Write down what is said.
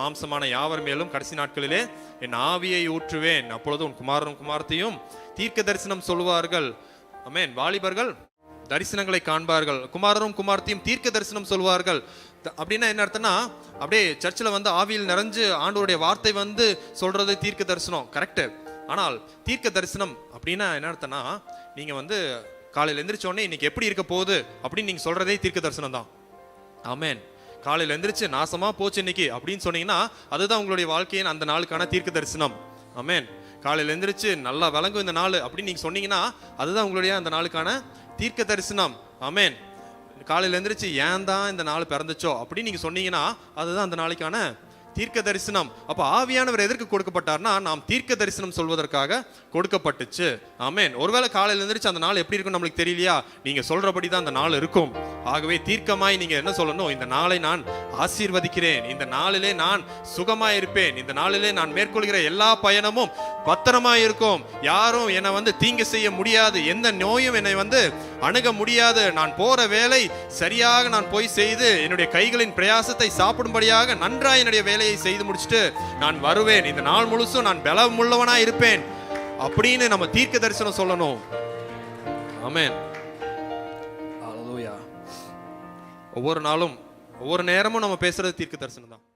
மாம்சமான யாவர் மேலும் கடைசி நாட்களிலே என் ஆவியை ஊற்றுவேன். அப்பொழுது உன் குமாரனும் குமாரத்தையும் தீர்க்க தரிசனம் சொல்வார்கள். அமேன் வாலிபர்கள் தரிசனங்களை காண்பார்கள். குமாரரும் குமார்த்தையும் தீர்க்க தரிசனம் சொல்வார்கள். த- அப்படின்னா என்ன அர்த்தம்னா அப்படியே சர்ச்சில் வந்து ஆவியில் நிறைஞ்சு ஆண்டோடைய வார்த்தை வந்து சொல்றது தீர்க்க தரிசனம். கரெக்டு ஆனால் தீர்க்க தரிசனம் அப்படின்னா என்ன அர்த்தம்னா நீங்கள் வந்து காலையில் எந்திரிச்ச இன்னைக்கு எப்படி இருக்க போகுது அப்படின்னு நீங்கள் சொல்றதே தீர்க்க தரிசனம் தான். ஆமேன். காலையில் எந்திரிச்சு நாசமாக போச்சு இன்னைக்கு அப்படின்னு சொன்னீங்கன்னா அதுதான் உங்களுடைய வாழ்க்கையின் அந்த நாளுக்கான தீர்க்க தரிசனம். அமேன் காலையில் எந்திரிச்சு நல்லா விளங்கும் இந்த நாள் அப்படின்னு நீங்கள் சொன்னீங்கன்னா அதுதான் உங்களுடைய அந்த நாளுக்கான தீர்க்க தரிசனம். அமேன் காலையில் எந்திரிச்சு ஏன் தான் இந்த நாள் பிறந்துச்சோ அப்படின்னு நீங்கள் சொன்னீங்கன்னா அதுதான் அந்த நாளைக்கான தீர்க்க தரிசனம் அப்போ ஆவியானவர் எதற்கு கொடுக்கப்பட்டார்னா நாம் தீர்க்க தரிசனம் சொல்வதற்காக கொடுக்கப்பட்டுச்சு. ஆமேன். ஒருவேளை காலையில் எழுந்திரிச்சு அந்த நாள் எப்படி இருக்கும் நம்மளுக்கு தெரியலையா? நீங்கள் சொல்கிறபடி தான் அந்த நாள் இருக்கும். ஆகவே தீர்க்கமாய் நீங்கள் என்ன சொல்லணும்? இந்த நாளை நான் ஆசீர்வதிக்கிறேன். இந்த நாளிலே நான் சுகமாக இருப்பேன் இந்த நாளிலே நான் மேற்கொள்கிற எல்லா பயணமும் பத்திரமா இருக்கும் யாரும் என்னை வந்து தீங்கு செய்ய முடியாது. எந்த நோயும் என்னை வந்து அணுக முடியாது நான் போற வேலை சரியாக நான் போய் செய்து என்னுடைய கைகளின் பிரயாசத்தை சாப்பிடும்படியாக நன்றாய் என்னுடைய வேலையை செய்து முடிச்சுட்டு நான் வருவேன். இந்த நாள் முழுசும் நான் பலம் உள்ளவனா இருப்பேன். அப்படின்னு நம்ம தீர்க்க தரிசனம் சொல்லணும். ஆமென். ஒவ்வொரு நாளும் ஒவ்வொரு நேரமும் நம்ம பேசுறது தீர்க்க தரிசனம் தான்.